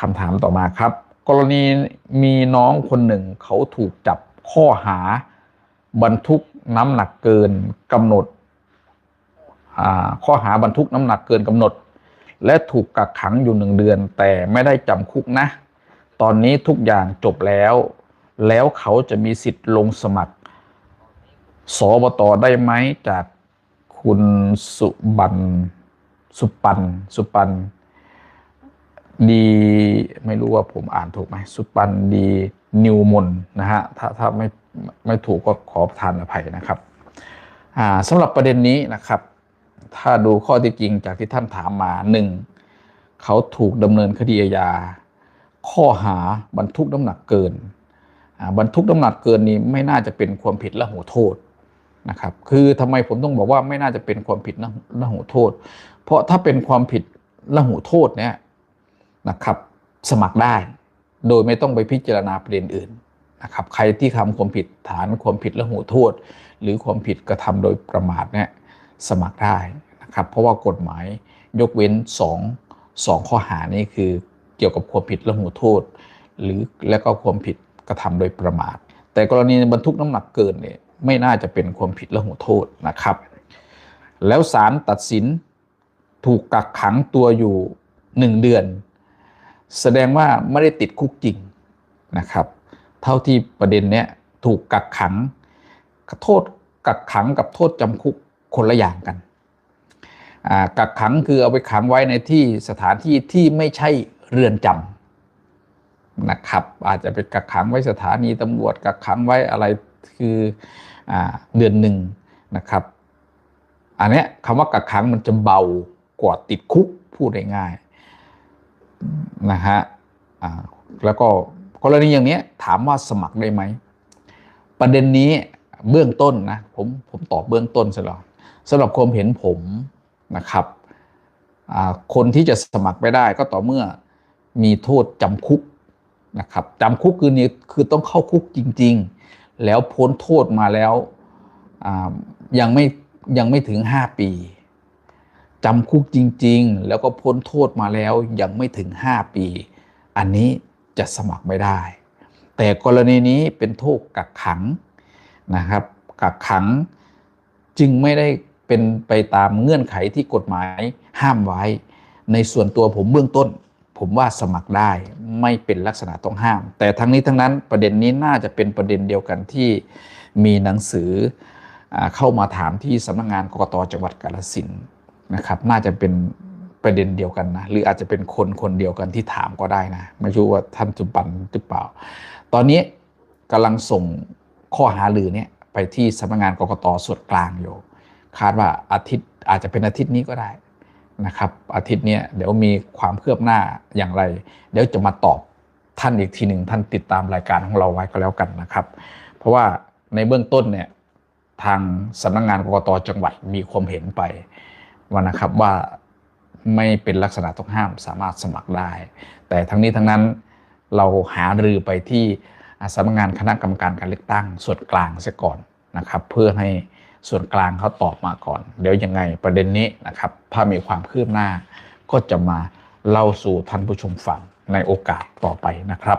คำถามต่อมาครับ กรณีมีน้องคนหนึ่งเขาถูกจับข้อหา บรรทุกน้ำหนักเกินกำหนดข้อหาบรรทุกน้ำหนักเกินกำหนด และถูกกักขังอยู่หนึ่งเดือน แต่ไม่ได้จำคุกนะ ตอนนี้ทุกอย่างจบแล้ว แล้วเขาจะมีสิทธิ์ลงสมัครสอบตได้ไหมจากคุณสุบันสุปัน สุปัน ดีไม่รู้ว่าผมอ่านถูกไหมสุปันดีนิวมนนะฮะถ้าถ้าไม่ไม่ถูกก็ขอทานอภัยนะครับอ่าสำหรับประเด็นนี้นะครับ ถ้าดูข้อที่จริงจากที่ท่านถามมาหนึ่งเขาถูกดำเนินคดีอาญาข้อหาบรรทุกน้ำหนักเกินบรรทุกน้ำหนักเกินนี้ไม่น่าจะเป็นความผิดและหูโทษนะครับ คือทำไมผมต้องบอกว่าไม่น่าจะเป็นความผิดละหูโทษ เพราะถ้าเป็นความผิดละหูโทษเนี่ย นะครับ สมัครได้ โดยไม่ต้องไปพิจารณาประเด็นอื่นนะครับ ใครที่ทำความผิดฐานความผิดละหูโทษ หรือความผิดกระทำโดยประมาทเนี่ยสมัครได้นะครับ เพราะว่ากฎหมายยกเว้น2 2ข้อหานี้คือเกี่ยวกับความผิดละหูโทษ หรือและก็ความผิดกระทำโดยประมาท แต่กรณีบรรทุกน้ำหนักเกินเนี่ยไม่น่าจะเป็นความผิดละหูโทษนะครับ แล้วศาลตัดสินถูกกักขังตัวอยู่หนึ่งเดือน แสดงว่าไม่ได้ติดคุกจริงนะครับ เท่าที่ประเด็นเนี้ยถูกกักขังโทษกักขังกับโทษจำคุกคนละอย่างกันกักขังคือเอาไปขังไว้ในที่สถานที่ที่ไม่ใช่เรือนจำนะครับ อาจจะเป็นกักขังไว้สถานีตำรวจกักขังไว้อะไรคืออเดือนหนึ่งนะครับ อันนี้คำว่ากักขังมันจะเบากว่าติดคุกพูดง่ายๆ นะฮะแล้วก็กรณีอย่างนี้ถามว่าสมัครได้ไหม ประเด็นนี้เบื้องต้นนะผมผมตอบเบื้องต้นสำหรับสำหรับความเห็นผมนะครับคนที่จะสมัครไม่ได้ก็ต่อเมื่อมีโทษจำคุกนะครับจำคุกคือนี้คือต้องเข้าคุกจริง ๆ แล้วพ้นโทษมาแล้วยังไม่ยังไม่ถึง 5 ปี จำคุกจริง ๆ แล้วก็พ้นโทษมาแล้วยังไม่ถึง 5 ปี อันนี้จะสมัครไม่ได้ แต่กรณีนี้เป็นโทษกักขังนะครับ กักขังจึงไม่ได้เป็นไปตามเงื่อนไขที่กฎหมายห้ามไว้ ในส่วนตัวผมเบื้องต้น ผมว่าสมัครได้ไม่เป็นลักษณะต้องห้าม แต่ทั้งนี้ทั้งนั้นประเด็นนี้น่าจะเป็นประเด็นเดียวกันที่มีหนังสือเข้ามาถามที่สำนักงงานกรกตจังหวัดกาฬสินธุ์ นะครับน่าจะเป็นประเด็นเดียวกันนะหรืออาจจะเป็นคนคนเดียวกันที่ถามก็ได้นะไม่รู้ว่าท่านจุบันหรือเปล่า ตอนนี้กำลังส่งข้อหาลือเนี่ยไปที่สำนักงานกรกตส่วนกลางอยู่ คาดว่าอาทิตย์อาจจะเป็นอาทิตย์นี้ก็ได้นะครับ อาทิตย์นี้เดี๋ยวมีความเคลือบหน้าอย่างไร เดี๋ยวจะมาตอบท่านอีกทีหนึ่งท่านติดตามรายการของเราไว้ก็แล้วกันนะครับ เพราะว่าในเบื้องต้นเนี่ยทางสำนักงงานกรกตจังหวัดมีความเห็นไป ว่านะครับว่าไม่เป็นลักษณะต้องห้ามสามารถสมัครได้ แต่ทั้งนี้ทั้งนั้นเราหารือไปที่สำนักงานคณะกรรมการการเลือกตั้งส่วนกลางเสียก่อนนะครับ เพื่อให้ส่วนกลางเขาตอบมาก่อน เดี๋ยวยังไงประเด็นนี้นะครับถ้ามีความคืบหน้าก็จะมาเล่าสู่ท่านผู้ชมฟังในโอกาสต่อไปนะครับ